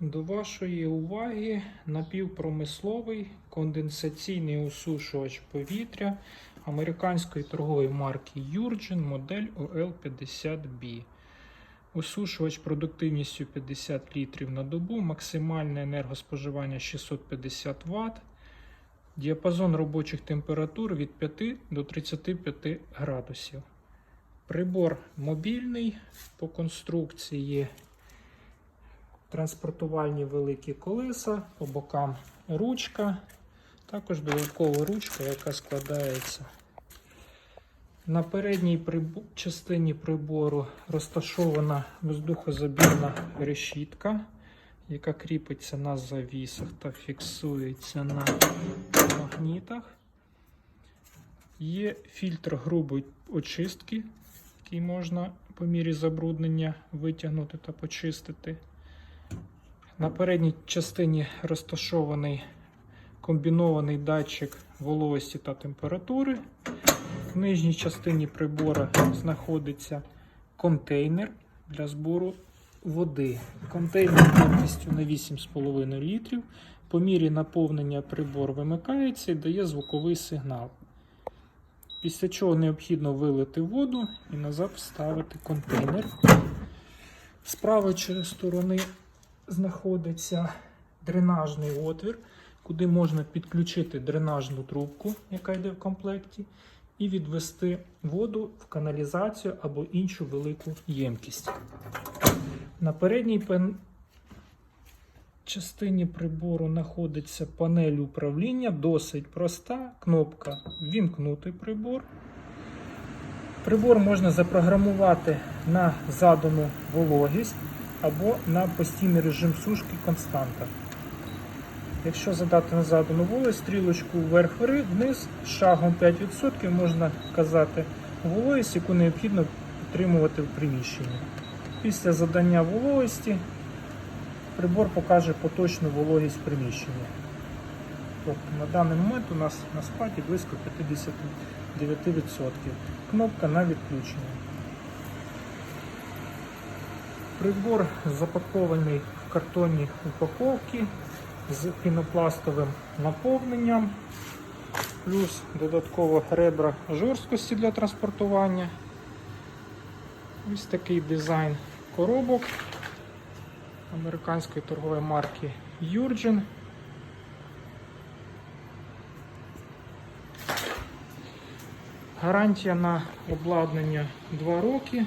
До вашої уваги напівпромисловий конденсаційний осушувач повітря американської торгової марки Yurgin модель OL50B. Осушувач продуктивністю 50 літрів на добу, максимальне енергоспоживання 650 Вт, діапазон робочих температур від 5 до 35 градусів. Прибор мобільний по конструкції транспортувальні великі колеса, по бокам ручка, також додаткова ручка, яка складається. На передній прибо- частині прибору розташована воздухозабірна решітка, яка кріпиться на завісах та фіксується на магнітах. Є фільтр грубої очистки, який можна по мірі забруднення витягнути та почистити. На передній частині розташований комбінований датчик вологості та температури. В нижній частині прибора знаходиться контейнер для збору води. Контейнер ємністю на 8,5 літрів. По мірі наповнення прибор вимикається і дає звуковий сигнал. Після чого необхідно вилити воду і назад вставити контейнер. З правої сторони знаходиться дренажний отвір, куди можна підключити дренажну трубку, яка йде в комплекті, і відвести воду в каналізацію або іншу велику ємкість. На передній пен... частині прибору знаходиться панель управління, досить проста. Кнопка Вімкнути прибор. Прибор можна запрограмувати на задану вологість або на постійний режим сушки константа. Якщо задати на задану вологість, стрілочку вверх-вниз, шагом 5% можна вказати вологість, яку необхідно підтримувати в приміщенні. Після задання вологості прибор покаже поточну вологість приміщення. Тобто на даний момент у нас на складі близько 59%. Кнопка на відключення. Прибор запакований в картонні упаковки з пінопластовим наповненням, плюс додатково ребра жорсткості для транспортування. Ось такий дизайн коробок американської торгової марки Yurgin. Гарантія на обладнання 2 роки.